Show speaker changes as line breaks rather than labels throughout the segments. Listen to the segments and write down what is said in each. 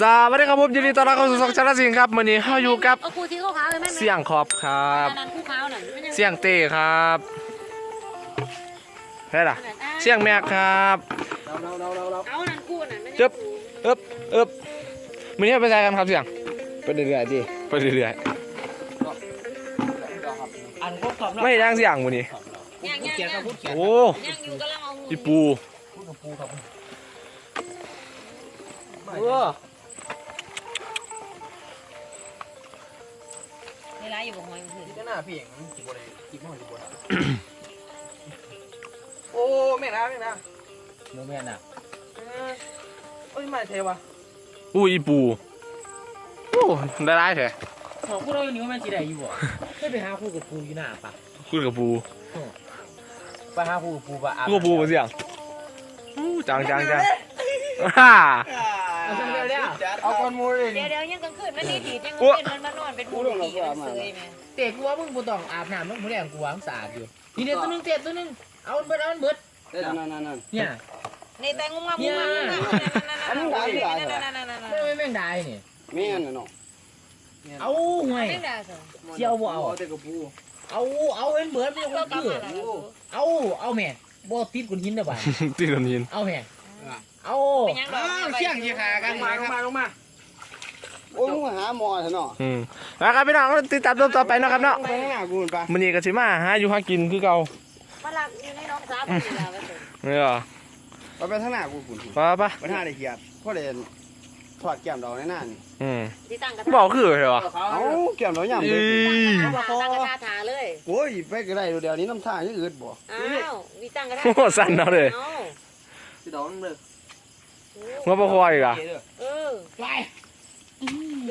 สวัสดีครับผมยินดีต้อนรับเข้าสู่ช่องชาลสิงห์ครับวันนี้เราอยู่กับ
เอาครูที่ขาวๆเลยแม่
เสี่ยงขอบครับ
อันนั้นครูขาวน่ะมันยัง
เสี่ยงเต้ครับใช่ล่ะเสี่ยงแม็กครับ
เอานั่นครูน่ะมันยัง
จึ๊บเอ๊บเอ๊บวันนี้ไปใช้กันครับเสี่ยง
ไปเรื่อยๆดิ
ไปเรื่อย
อันพวกสอบ
ๆไม่ย่างเสี่ยงวันนี้
ย่างย่าง
เขียน
ย่า
กับ
ง
พูดเขียน
โอ้
ย่างอยู่กำลังเอา
อีปู
พูดกับปูครับ
เออ
อยู่กับหอยมันคือ
ที่หน้าพี่เองมันจีบอะไรจีบมันจีบอะไรโอ้แม่นะแม่นะโนแม่น่ะเอ้ยไม่เทวะ
อู้อีปูโอ้ได้ไรแท้
ของพวกเราอยู่นี่ว่ามันจีได้อยู่บ่ไม่ไปหาคู่กับปูอยู่หน้าปะ
คุณกับปู
ไปหาคู่กับปูปะ
กูกับปูมาเสี่ยงอู้จังจังจังฮ่า
เอาก้อนมูเลย
เดี๋ยวเดี๋ยวยังกลางคืนมันดีดียังก
โอ้
ลางคืนมันมานอนเป็นผู้ดีมันเสยแม่
เตะกูว่ามึงบ่ต้องอาบน้ำมึงบ่ได้กูวางสะอาดอยู่นี่เดี๋ยวตัวนึงเตะตัวนึงเอามันเบิดเอามันเบิด
นั่นนั่นนั่น
เนี่ย
นี่แต่งงงงงนั่นนั่นนั่นนั่นนั่น
ไม่ไม่แม่งได้นี่
แม่นน่ะเนาะ
เอาห่วย
ไม่ได้สิ
เจียวบ่เอา
เอาแต่กับปู
เอาเอาเห็นเบิดไม่
เรา
ต้อง
กลับ
คือ
มาแล้ว
เอาเอาแม่บ่ติดก้นหินเด้อบ่า
ตีโดนยิน
เอาแม่ เอา
เป็นยังดอก
เชี่ยงยี่ขากันมาลงมาลงมาโอ้ยมึงหาหมอเถอะเนาะ
อืมแล้วครับพี่น้องติดตามตัวต่อไปนะครับเนาะ
ไปข้างหน้ากูมันปะ
มันนี่ก็สิมาหาอยู่หากินคือเก่า
มาลักอยู่ในน้องสาวนี่ล่ะว่าสิ
เนี่ยเหรอ
ไปไปข้างหน้ากูคุณ
ไปปะ
ไปท่าได้เกียดพ่อเด่นถอดแก้มดอกในหน้านี่
อืม
ที่ตั้งกระ
บอกคือเหรอ
เอ้าแก้มดอกย่ำ
เอ้
เลย
ย
ตั้งกระทาถาเลย
โอ้ยไปก็ได้เดี๋ยวนี้น้ำท่ายังอืดบ่
อ้าววิตั้งกระทา
โอ้โหสั่นเอาเลย
เอา
สิดอกนึงเลย
งอประคอยอีกอะ
เออ
ไป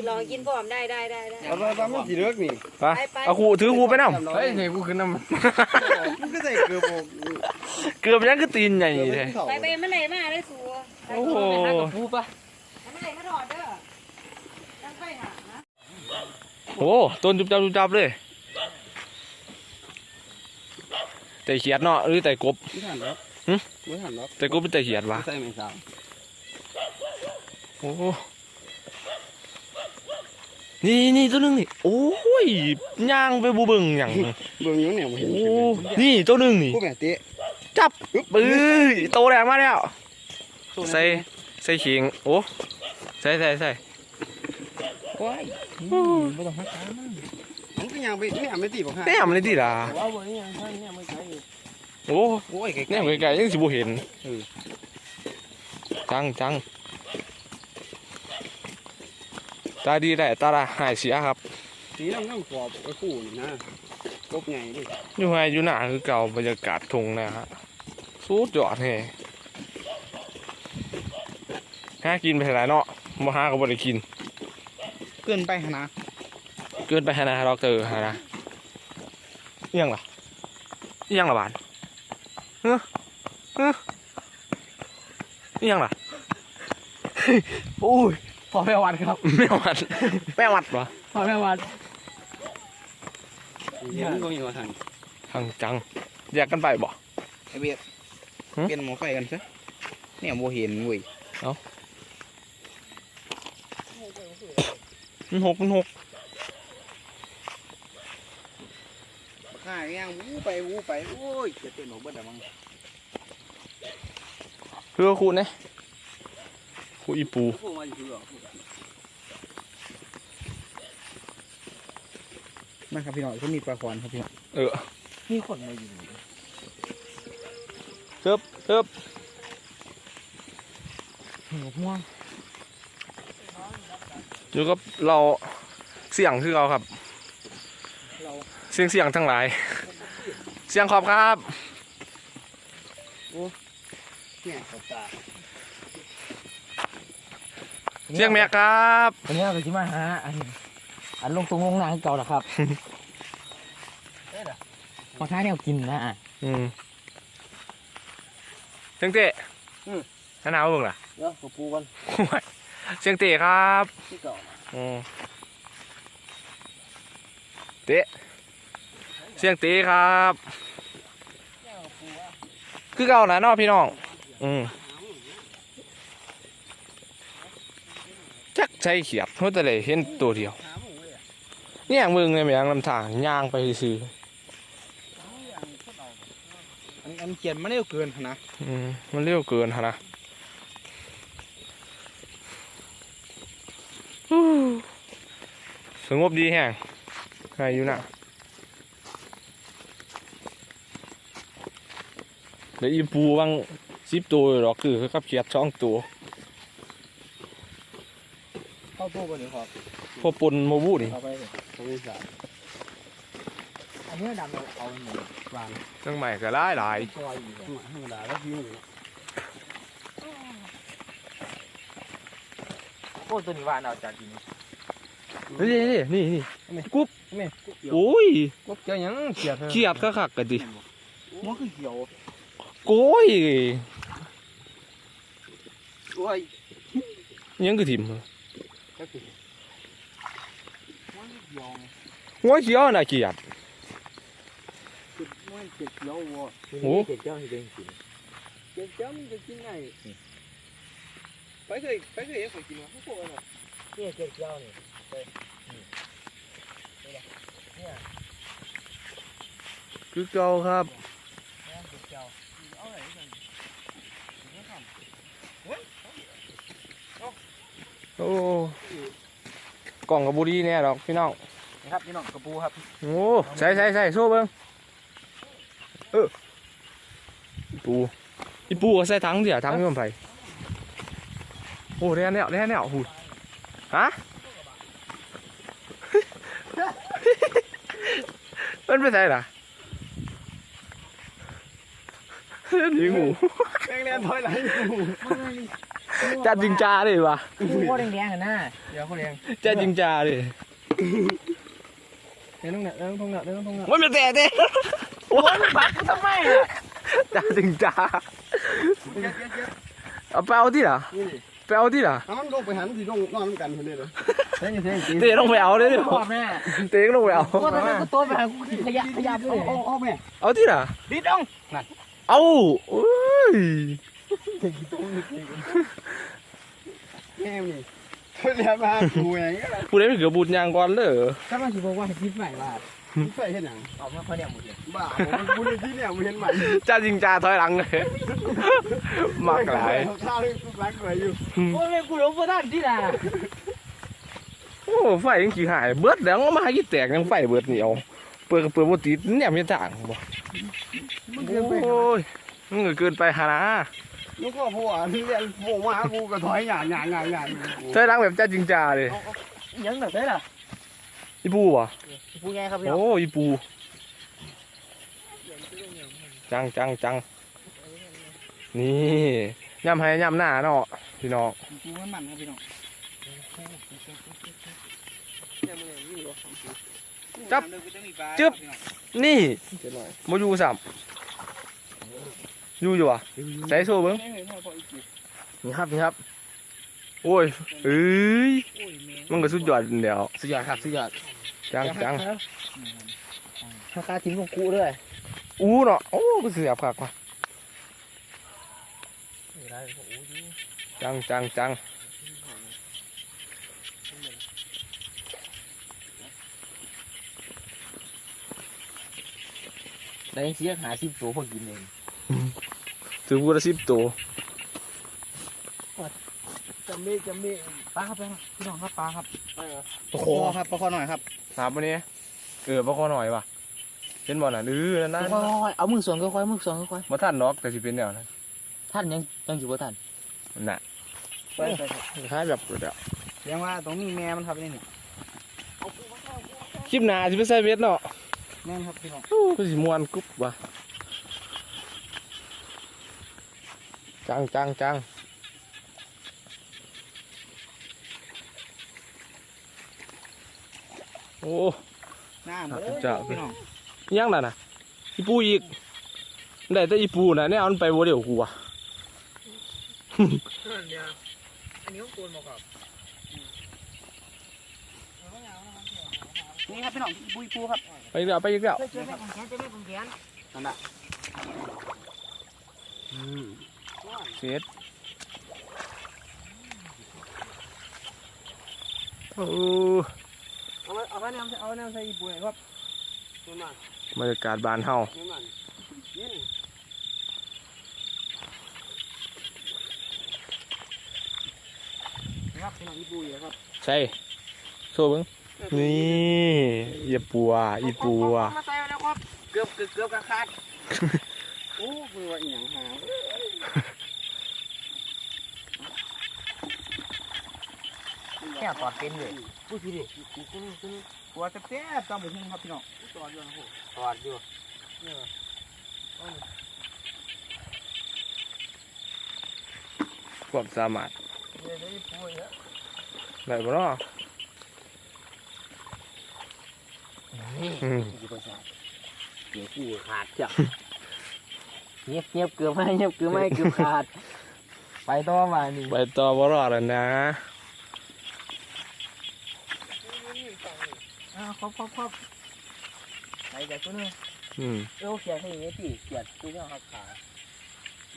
ลองกินพร้อมได้ได้ได้ได้
เอาไปไปมันสิเลิกนี่
ไปเอาครูถือครูไปนำ
เฮ้ย
กูขึ้นน้ำ
มันก็ใส่เกลือบ่
เกือบยังคือตีนใหญ่เลย
ไปไปมันเลยมาได้สัว
โอ้โห
ปูปะ
มันเลยมาถอดเด้อตั้งไฟหานะ
โอ้ต้นจุบจับจุบจับเลยแต่เขียดเนาะหรือแต่กบ
ไม่ทันหรอก
หึ
ไม่ทันหรอก
แต่กบเป็นแต่เขียดวะ
ใส่แมงสาว
โอ้นี่นี่ตัวหนึงนี่โอ้ยย่างไปบูเบิงอย่าง
เบิ่งอยู่เนี่ยบ่เห็น
โอ้นี่ตัวหนึงนี่
กูแม่เตะ
จับปื้อโตแรงมากแล้วใส่ใส่ขิงโอ้ใส่ใส่ใส่
ว้ายไม่ต้องหักขามัน
มันก็ยังไปแม่ไม่ตีบ่ค่ะ
แนี่มันเลยดีล่ะ
เอาไว้ยังใช่เนี่ยไม่ใช่
โอ้
โอ้ยไกล
แนี่ไกลๆยังสิบ่เห็นจังจัง ตาดีได้ตาละหายเสียครับ
ๆสีน้ำน้ำกรอบไอ้คู่นี่นะกบไงดิ
อยู่ไงอยู่หนาคือเก่าบรรยากาศทงนะฮะสุดยอดแฮหากินไปหลายเนาะมาหาก็บ่ได้กิน
เกินไปหนะ
เกินไปหานะดอกเตอร์หานะอิหยังล่ะอิหยังล่ะบานเฮ้อเฮ้ออิหยังล่ะ
โอ้ย พอแม่วันครับ
แม่วัดแม่วัดวะ
พอแม่วัน
เห็นก็มีว่าทัน
ทางจังแยกกันไปบ่
ไอ้เบียด
หึ
เปลี่ยนหมอไฟกันซะเนี่ยบ่เห็นเว้ย
มันหกมันหก
ข้ายังวูไปวูไปโอ้ยจะเต้นหมกเบิดแล้วมั้ง
เพื่อคูเนี่ย คูอีปู
พวกมันอยู่หรอมาครับพี่น้องเขามีปลาคอนครับพี่น้อง
เออ
มีคนมาอยู่
เทิบเทิบ
หัวม่วง
อยู่กับเราเสียงคือเราครับ เสียงเสียงทั้งหลาย เสียงขอบครับ
เนี่ยขอบตา
เสียงแม่ครับ
วันนี้เราจะมาหาอันอันลงตรงลงนางเก่าแหละครับมาค้าแนวกินนะ
อืมเสียงเตะท่านเอาเบิ่งล่ะ
เดี๋ยวกับปูกัน
โอ้ยเสียงเตะครับ
ที่เก่า
อืมเตะเสียงเตะครับ คือเก่านะเนาะพี่น้อง อืม ใจใช่เขียดเพราะแต่เลยเห็นตัวเดียว
หาหมูเลยอะ
เนี่ยมึงไงแม่งลำทางย่างไปซื้อ
อันอันเขียนมันเร็วเกินนะ
อืมมันเร็วเกินฮะนะฮู้สงบดีแฮงใครอยู่น่ะเดี๋ยวอีปูบางสิบตัวอยู่หรอกคือกับเขียดสองตัว
เข้าตู้กันดีครับ
พอปนโมบูนี่
เข้าไปเลยเข้าไปสาอันนี้ดำเราเอาหมูวาง
ตั้งใหม่ก็หลายหลาย
ซอยอยู่ธรรมดาแล้วพิ้วอยู่
โอ้ตัวนี้ว่าเอาจากกิน
นี่นี่นี่นี่กุ๊บ
แม่
โอ้ย
กบเจ้ายังเขียด
เขียดคักๆกันดิ
มันคือเขียว
โก้ย
โอ้ย
ยังคือถิ่ม
ก็คือมันเขียว
หัวเขียวน่ะเขียด
คือมันเขียววัว
โอ้
เจ็ดเจ้าที่เป็นกิน
เขียวมันจะกินไงไปเคยไปเคยเห็นคนกินวะพวกอะไร
เนี่ยเจ็ดเจ้านี่
คือเก่าครับ
เอาไหนกัน
โอ้กล่องกับบุรีเนี่ยดอกพี่น้อง
นะครับพี่น้องกระปูครับ
โอ้ใส่ใส่ใส่โซ่เบิ้งเอออีปูอีปูก็ใส่ถังเดี๋ยวถังนี่มันไปโอ้ได้แนวได้แนวหูยฮะมันไปใส่ล่ะยิงหู
แม่งเล่นถอยหลังอยู่
จัดจริงจ้าเลยวะ
กูว่าแดงๆกันนะ
เดี๋ยวเขาเลี้ยง
จัดจริงจ้าเลย
เลี้ยงตรงไหนเลี้ยงตรงไหนเลี้ยงตรงไหน
มันเป็นแต่เด้
โอ้ยบักกูทำไมอะ
จัดจริงจ้า
เย็ดเย็ดเย็ด
เอาไปเอาที่ล่ะ
นี่
ไปเอาที่ล่ะ
ถ้ามันลงไปหันสิลงนอนกันคนเดียวเลยเฮ้ยเฮ้ย
เตะลงไปเอาเลยเดี๋ยว
ชอบแน่
เตะลงไปเอา
กูทำไมกูตัวไปหากูขยับขยับเลย
เอาเอาแม่
เอาที่ล่ะ
ดิดอ่อง
เอาโอ้ย
แม่นี่เรียกมากูเอง
ผู้ใดไม่เกือบบูดยางก่อนเลย
ถ้ามันสิบอกว่าให้คิดใหม่ว่าคิดใหม่เห็นหยัง
ออกมาเขาเนี่ยหมดเลย
บ้าผมกูเลยที่เนี่ยมึงเห็นใหม่
จัดจริงจ้าถอยหลังเลยมากหลาย
ข้าวที่รักไว้อยู่
โอ้ยกูหลงประทานที่น่ะ
โอ้ไฟยังขี้หายเบิดแล้วมาให้กี่แตกยังไฟเบิดเหนียวเปิดก็เปิดบ่ติดเนี่ยมันจะต่างบ่
มันเกินไป
โอ้ยมันก็เกินไปหานะ
ลูกก็พ่อที่เรียนโผล่มากูก็ถอยหยาดหยาดหยาดหยาด
ถอยหลังแบบจัดจริงจ้าเลย
ยังแบบนี้ล่ะ
อีปูวะ
กูไงครับพี่
โอ้อีปูจังจังจังนี่ย่ำให้ย่ำหน้าเนาะพี่น้อง
กูมันมันครับพี่น้อง
นี่มาอยู่สัม อยู่อยู่อะใส่โซ่เบิ้งนี่ครับนี่ครับ โอ้ยเอ้ยมันก็สุดยอดเดียว
สุดยอดครับสุดยอด
จังจัง
ราคาทิ้งของกูด้วย
อู้เนาะโอ้ก็เสียบคักว่ะจังจังจัง
ได้เสียหาสิบตัวพอกินเอง
ถือพูดละสิบตัว
จำมีจำมี
ปลาครับพี่น้องครับปลาครับ
ประคอครับประคอหน่อยครับ
ถามวันนี้เออบ่ขอหน่อยว่ะเห็นบ่น่ะดื้อนั่นนะ
ค่อยๆเอามือสวนค่อยๆมือสวนค่อย
บ่ทันดอกแต่สิเป็นแนวนั้น
ๆท่านยังยังอยู่บ่ท่าน
น่ะ
ไปไป
คล้ายแบบเดี๋ยว
เรียกว่าตรงนี้แม่มันครับนี่นี่
คลิปหน้าสิไปใส่เวทเนาะ
แม่นครับพี่น้อง
ก็สิมวนกรุ๊บว่ะ จังจังจังโอ้
หน้าหมด
จ้ะ
พี่น้อง
ยังน่ะนะอีปูอีกได้แต่อีปูน่ะเนี่ยเอามันไปบ่เดียวกูว่ะ
อันนี้ต้องโกนมาครับ
นี่ครับพี่น้องปุยปูครับ
ไปอีกแล้วไปอีกแล้ว
เจอแม่ของแขนเจอแม่ของแขน
นั่นแหละ
เสร็จโอ้
เอาไว้เอาไว้น้ำเอาไว้น้ำใส่อีปุ่ยครับเงินมัน
บรรยากาศบ้านเฮา
เงินมันยินครับพี่น้องอีปุ่ยครับ
ใช่โซ่เบิ่งนี่อย่าปัวอีปัว
มาใส่แล้วครับเกือบเกือบเกือบกระขาดโอ้มือว่าอีหยังหา
แค่ตอดเป็นเลย
พูดทีดิกลัวจะแซ่บตามไปทุ่งครับพี่น้องตอดอยู่นะโห
ตอดอยู่
ความสามารถ
เดี๋ยวได้ปุ้ยแล้ว
ได้บ่เนาะ
นี่
อืม
อยู่ประสาทเดี๋ยวกูขาดจ้ะเงียบเงียบเกือบไม่เงียบเกือบไม่เกือบขาด ไปต่อมานี่
ไปต่อบ่รอดแล้วนะ
อ้าว ครบครบครบไปจากตัวนึง
อืม
เออเขียนให้ย่างนี้พี่เขียนตัวนี้ครับขา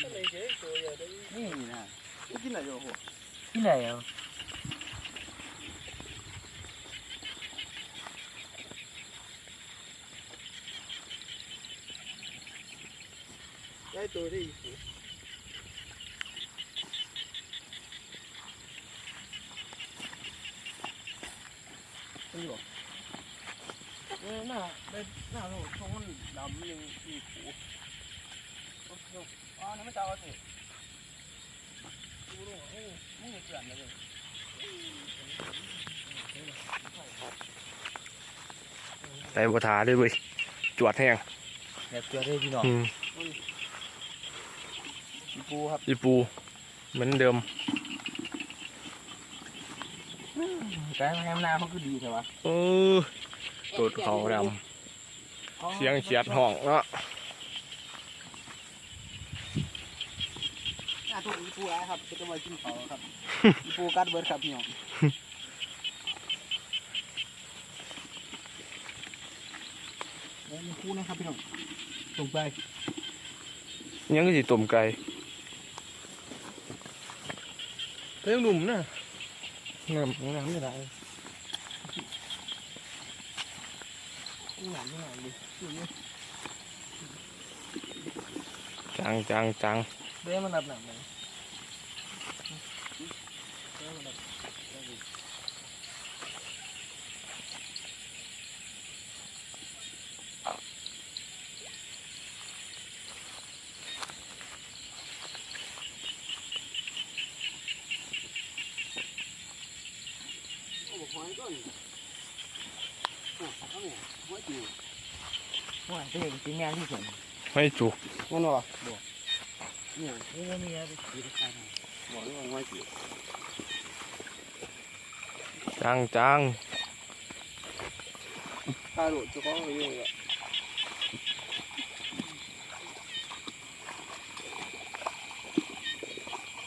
อะไรเจ๊ตัวใหญ่ได้
นี่นะ
กินอะไรอยู่ห
ที่ไหนอะ
ได้ตัวได้อีกเอ อหน้าได้หน้าเราทองมันดำยังอีกหูอ๋อนี่ไม่เจ้าสิดูดูเอ้ยมึงเกลื่อนเลย
ได้บ่ทาเลยเว้ยจวดแห้ง
แบบเจอได้พี่น้อง
อืม
อีปูครับ
อีปูเหมือนเดิม
การทำนาเขาก็ดีใช่ปะ
เออ ตูดเขาดำเสียงเขียดห้องเนาะ
หน้าถูกอีปูอะไรครับจะมากินเขาครับอีปูกัดเบิร์ดครับพี่น้องแล้วมีคู่นะครับพี่น้องส่งไป
ยังก็สิต้มไก่เรื่องดุ่มนะน้ำน้ำไม่ได้
หลานที่ไหนดิ
จังจังจัง
เบี้ยมันดับหนักไหม
โอ้โหหอยก้อนเอาเนี่ยหอยจิ๋ว
ว่า เป็นอย่างจริงงานที่สุด
ไม่จุก
มันหรอเนี่ย
นี่ก็มีอะไรกินได้
บอกเลยว่าหอยจิ๋ว
จังจัง
ตาหลุดจะคล้องไปอยู่อะ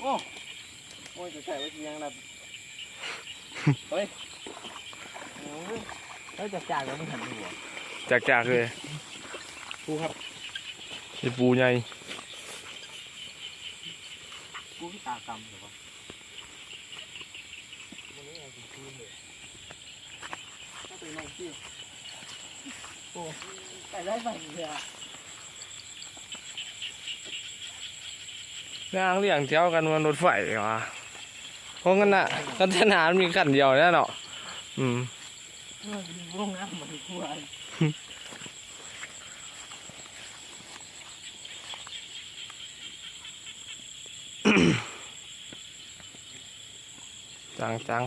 โอ้โอ้ยจะใส่ไว้ที่ยังนะ
แล้วจะจ่ายแล้วไม่ทันหัว
จากจากเลย
ปูครับ
อีปูใหญ่
กูที่ตากรรมหรือเปล่า
ถ้าเป็นน้องที่
แต่ได้ไปเลยอะ
นางเลี้ยงเที่ยวกันวันรถไฟเลยวะเพราะงั้นน่ะกันทนานมีกันเดียวแน่เนาะอืม
ร่งน้ำมันกลัว
จังจัง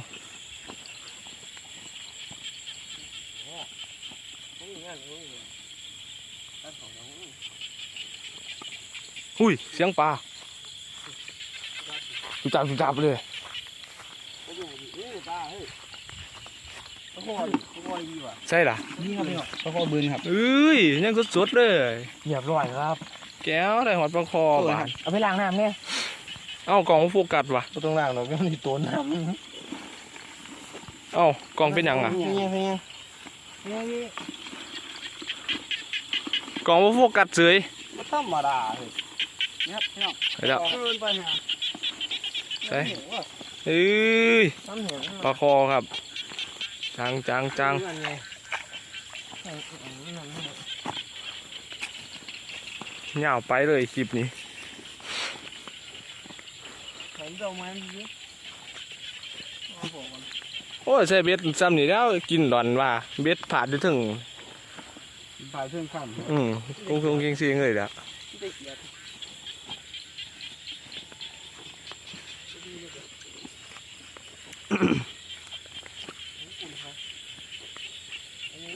หุ้ย เสียงปลาจุจับจุจับเลย
เขาอยู่ดิเอ้ยตาเฮ้ยเขาคอยเขาคอยดีว่ะ
ใช่ล่ะ
นี่ครับพี่น้องเขาคอยบืนครับ
เอ้ยยังสดๆเลย
เหยียบร้อยครับ
แก้วได้หอดปลาคอบ้าน
เอาไปล้างน้ำเนี่ย
เอ้ากล่องโฟกัสว่ะ
ก็ต้องล้างหรอกก็มีตัวน้
เอ้ากล่องเป็นหยังอะ
เป็นยังเป็นยังำ
นี่
กล่องบ่โฟกัสเฉย
มันธรรมดาเฮ้ยนี่ครับพี่น้อง
ไปแล้ว
เกินไปฮะ
ใช่เอ้ย
น้ำเหนียว
ปลาคอครับจังจังจัง
นั่นไง
เหงาไปเลยคลิปนี้
เห็นดอกไม้มันเยอะเอาบอกมัน
โอ้ยใส่เบ็ดซ้ำนี่แล้วกินหลอนว่า เบ็ดผ่านได้ถึง
ผ่านเพื่อนข้าม
อืมกงคงเก่งเสียงเลยละ
ที่ได้เกียรติอันนี้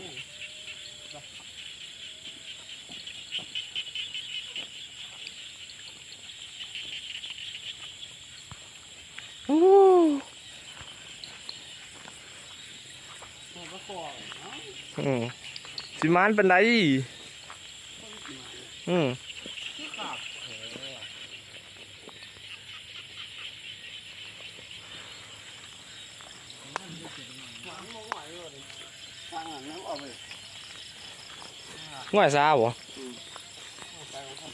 โอ้
มันก็คอเนาะ
อืมสิมานเป็นไดอืม
ที่ขาดหวังมองไหวเลยทางหลังน้ำออกไป
ง่อยซาบ่
ไปของท่าน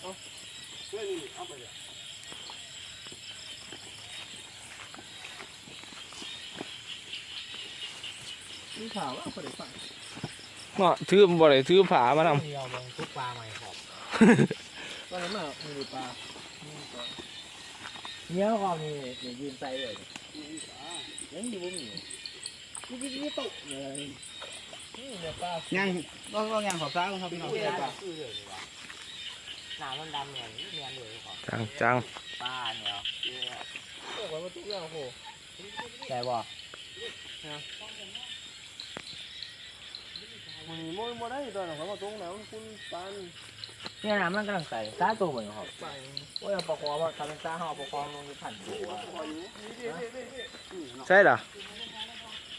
เอาเรื่องนี้เอาไปเลย นี่ข่าวว่าคนได้ฟัง
เนาะถือบ่ได้ถือผามานำ
เดียวมองทุกปลาใหม่ขอบ
ตอนนั้นน่ะมีดูปลามีปลา
เนี้ยก็มีเนี่ยยืนใจเลย
มีปลา
ยังอยู่บ่มี
นี่นี่นี่ตกเลย
นี่เนี่ยปลา
ยังลองลองยังขอบซ้ายครับพี่น้อง
ปลาคือเลยดีกว่าหนามันดำเนี่ยเนียนเลยขอบ
จังจัง
ปลาเนี่ย
ตกไว้มาทุกอย่างโอ้โห
แต่บ่
มันโมยโมได้ตอนนั้นเขามาตรงไหนคุณปาน
เนี่ยน้ำมันกำลังใส่ซาตัวเหมือนครับ
ไป
ว่าเอาปลาคอว่าทำเป็นซาห่อปลาคอลงไปผันตัว
คอยอยู่นี่ดินี่ดินี่
ใช่ล่ะ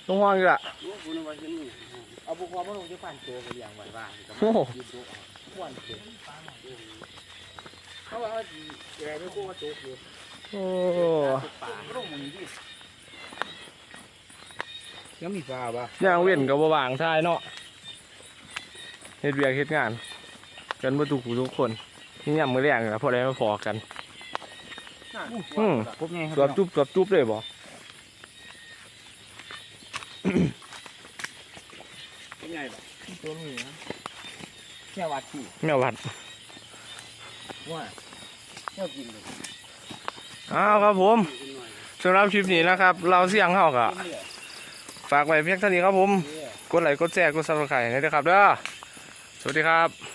ลงห้องอยู่ล่ะ
รู้คุณว่าเห็นนี่
เอาปลาคอมาลงที่ผันตัวไปอย่างไว้บ้าง
โอ้โห
ยืนดูอ้วนเกิน
เขาว่าแกไม่กู้กระตุกอยู่
โอ้
ปลา
ก็ต้องมึงดิยังมีปลาปะ
ย่างเว้นก็บ่ว่างทายเนาะ เฮ็ดเวียกเฮ็ดงาน กันบ่ทุกผู้ทุกคนนี่ยามมื้อแรงนี่ล่ะพอได้มาพอกันอืม
ปุ๊บไง
ตวบจุ๊บตวบจุ๊บเลยบ่
เป็นไงปะ
ตัวนี้นะแค่วัดที่
แม่วัด
ว่าแค่กินเลย
อ้าวครับผมสำหรับคลิปนี้นะครับ เราเสียงเฮาก็ฝากไว้เพียงเท่านี้ครับผมกดไลค์กดแชร์กด Subscribe ให้ด้วยครับเด้อ สวัสดีครับ